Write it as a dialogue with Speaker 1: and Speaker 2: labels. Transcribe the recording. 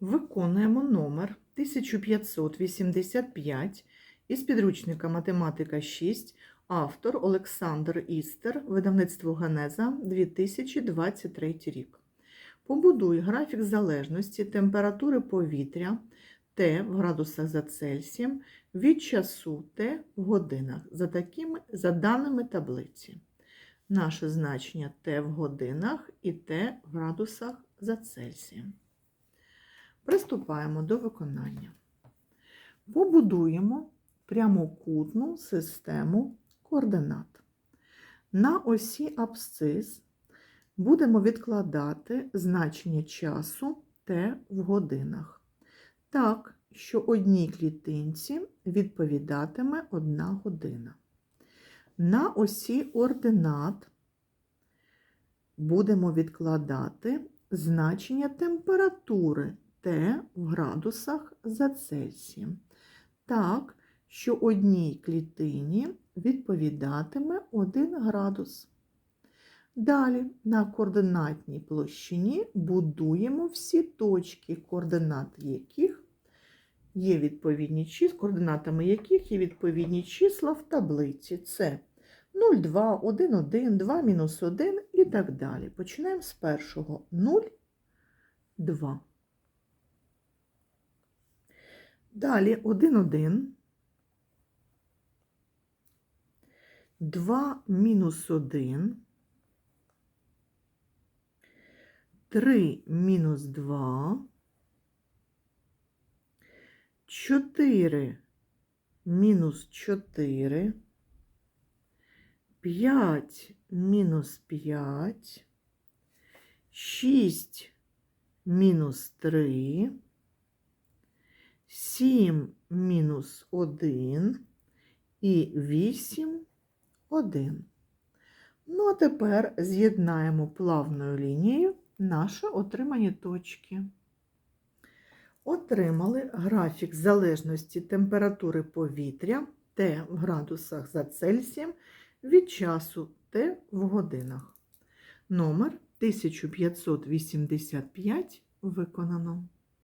Speaker 1: Виконуємо номер 1585 із підручника Математика 6, автор Олександр Істер, видавництво Генеза 2023 рік. Побудуй графік залежності температури повітря Т в градусах за Цельсієм від часу Т в годинах за, такими, за даними таблиці. Наше значення Т в годинах і Т в градусах за Цельсієм. Приступаємо до виконання. Побудуємо прямокутну систему координат. На осі абсцис будемо відкладати значення часу Т в годинах. Так, що одній клітинці відповідатиме 1 година. На осі ординат будемо відкладати значення температури Т в градусах за Цельсієм. Так, що одній клітині відповідатиме 1 градус. Далі на координатній площині будуємо всі точки, координат яких є відповідні числа, координатами яких є відповідні числа в таблиці. Це 0, 2, 1, 1, 2, мінус 1 і так далі. Починаємо з першого 0, 2. Далі 1, 1. 2 мінус 1. 3 мінус 2. 4 мінус 4. 5 мінус 5. 6 мінус 3. 7 мінус 1 і 8 1. Ну, а тепер з'єднаємо плавною лінією наші отримані точки. Отримали графік залежності температури повітря Т в градусах за Цельсієм від часу Т в годинах. Номер 1585 виконано.